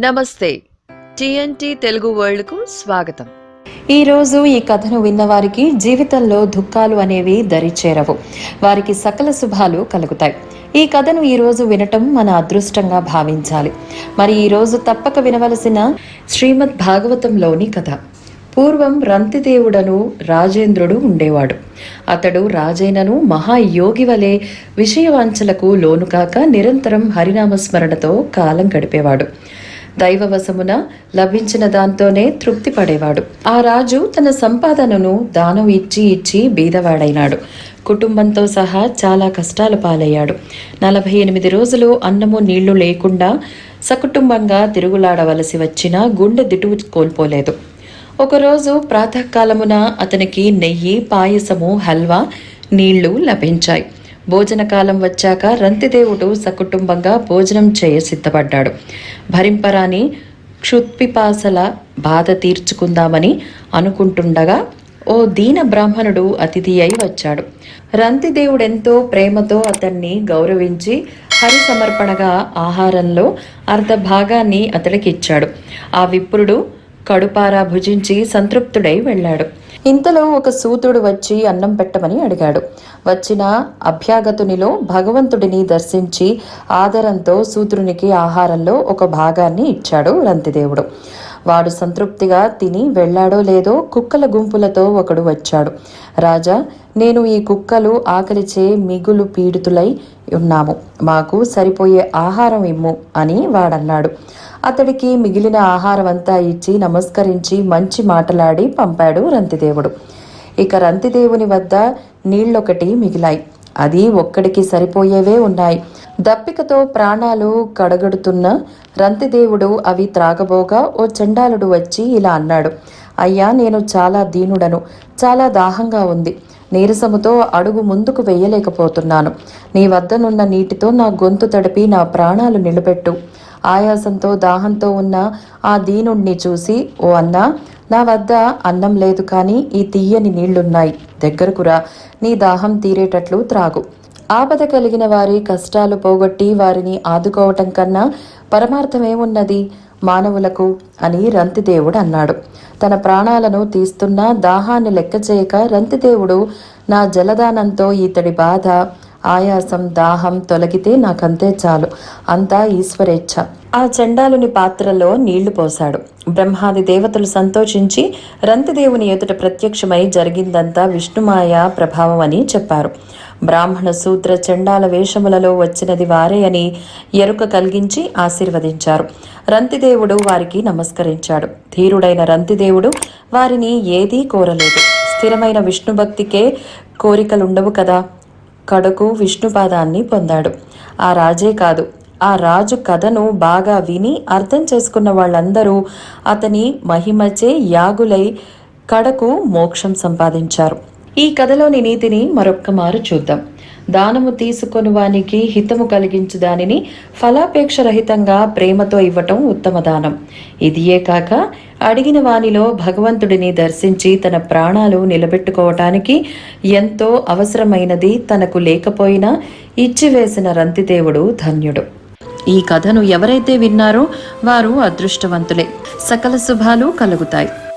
నమస్తే. టిఎన్టీ తెలుగు వరల్డ్కు స్వాగతం. ఈరోజు ఈ కథను విన్నవారికి జీవితంలో దుఃఖాలు అనేవి దరిచేరవు వారికి సకల శుభాలు కలుగుతాయి. ఈ కథను ఈరోజు వినటం మన అదృష్టంగా భావించాలి. మరి ఈరోజు తప్పక వినవలసిన శ్రీమద్ భాగవతంలోని కథ. పూర్వం రంతిదేవుడను రాజేంద్రుడు ఉండేవాడు. అతడు రాజైనను మహాయోగి వలె విషయవాంఛలకు లోను కాక నిరంతరం హరినామస్మరణతో కాలం గడిపేవాడు. దైవవశమున లభించిన దాంతోనే తృప్తి పడేవాడు ఆ రాజు తన సంపాదనను దానం ఇచ్చి ఇచ్చి బీదవాడైనాడు. కుటుంబంతో సహా చాలా కష్టాలు పాలయ్యాడు. నలభై ఎనిమిది రోజులు అన్నము నీళ్ళు లేకుండా సకుటుంబంగా తిరుగులాడవలసి వచ్చినా గుండె దిటువు కోల్పోలేదు. ఒకరోజు ప్రాతకాలమున అతనికి నెయ్యి పాయసము హల్వా నీళ్ళు లభించాయి. భోజనకాలం వచ్చాక రంతిదేవుడు సకుటుంబంగా భోజనం చేయ సిద్ధపడ్డాడు. భరింపరాని క్షుత్పిపాసల బాధ తీర్చుకుందామని అనుకుంటుండగా ఓ దీన బ్రాహ్మణుడు అతిథి అయి వచ్చాడు. రంతిదేవుడెంతో ప్రేమతో అతన్ని గౌరవించి హరి సమర్పణగా ఆహారంలో అర్ధ భాగాన్ని అతడికి ఇచ్చాడు ఆ విప్రుడు కడుపారా భుజించి సంతృప్తుడై వెళ్ళాడు. ఇంతలో ఒక సూతుడు వచ్చి అన్నం పెట్టమని అడిగాడు. వచ్చిన అభ్యాగతునిలో భగవంతుడిని దర్శించి ఆదరంతో సూతునికి ఆహారంలో ఒక భాగాన్ని ఇచ్చాడు రంతిదేవుడు. వాడు సంతృప్తిగా తిని వెళ్ళాడో లేదో కుక్కల గుంపులతో ఒకడు వచ్చాడు. రాజా నేను ఈ కుక్కలు ఆకలిచే మిగులు పీడితులై ఉన్నాము. మాకు సరిపోయే ఆహారం ఇమ్ము అని వాడన్నాడు. అతడికి మిగిలిన ఆహారం అంతా ఇచ్చి నమస్కరించి మంచి మాటలాడి పంపాడు రంతిదేవుడు. ఇక రంతిదేవుని వద్ద నీళ్ళొకటి మిగిలాయి. అది ఒక్కడికి సరిపోయేవే ఉన్నాయి. దప్పికతో ప్రాణాలు కడగడుతున్న రంతిదేవుడు అవి త్రాగబోగా ఓ చండాలుడు వచ్చి ఇలా అన్నాడు. అయ్యా నేను చాలా దీనుడను. చాలా దాహంగా ఉంది. నీరసముతో అడుగు ముందుకు వెయ్యలేకపోతున్నాను నీ వద్దనున్న నీటితో నా గొంతు తడిపి నా ప్రాణాలు నిలబెట్టు. ఆయాసంతో దాహంతో ఉన్న ఆ దీనుణ్ణి చూసి ఓ అన్నా నా వద్ద అన్నం లేదు కానీ ఈ తీయని నీళ్ళున్నాయి. దగ్గరకురా నీ దాహం తీరేటట్లు త్రాగు. ఆపద కలిగిన వారి కష్టాలు పోగొట్టి వారిని ఆదుకోవటం కన్నా పరమార్థమేమున్నది మానవులకు అని రంతిదేవుడు అన్నాడు. తన ప్రాణాలను తీస్తున్న దాహాన్ని లెక్క చేయక రంతిదేవుడు నా జలదానంతో ఇతడి బాధ ఆయాసం దాహం తొలగితే నాకంతే చాలు. అంతా ఈశ్వరేచ్ఛ. ఆ చండాలుని పాత్రలో నీళ్ళు పోశాడు. బ్రహ్మాది దేవతలు సంతోషించి రంతిదేవుని ఎదుట ప్రత్యక్షమై జరిగిందంతా విష్ణుమాయ ప్రభావం అని చెప్పారు. బ్రాహ్మణ సూత్ర చండాల వేషములలో వచ్చినది వారే అని ఎరుక కలిగించి ఆశీర్వదించారు. రంతిదేవుడు వారికి నమస్కరించాడు. ధీరుడైన రంతిదేవుడు వారిని ఏదీ కోరలేదు. స్థిరమైన విష్ణుభక్తికే కోరికలుండవు కదా. కడకు విష్ణుపాదాన్ని పొందాడు. ఆ రాజే కాదు ఆ రాజు కథను బాగా విని అర్థం చేసుకున్న వాళ్ళందరూ అతని మహిమచే యాగులై కడకు మోక్షం సంపాదించారు. ఈ కథలోని నీతిని మరొక్క మారు చూద్దాం. దానము తీసుకొని వానికి హితము కలిగించు దానిని ఫలాపేక్ష రహితంగా ప్రేమతో ఇవ్వటం ఉత్తమ దానం. ఇదియే కాక అడిగిన వానిలో భగవంతుడిని దర్శించి తన ప్రాణాలు నిలబెట్టుకోవటానికి ఎంతో అవసరమైనది తనకు లేకపోయినా ఇచ్చివేసిన రంతిదేవుడు ధన్యుడు. ఈ కథను ఎవరైతే విన్నారో వారు అదృష్టవంతులే. సకల శుభాలు కలుగుతాయి.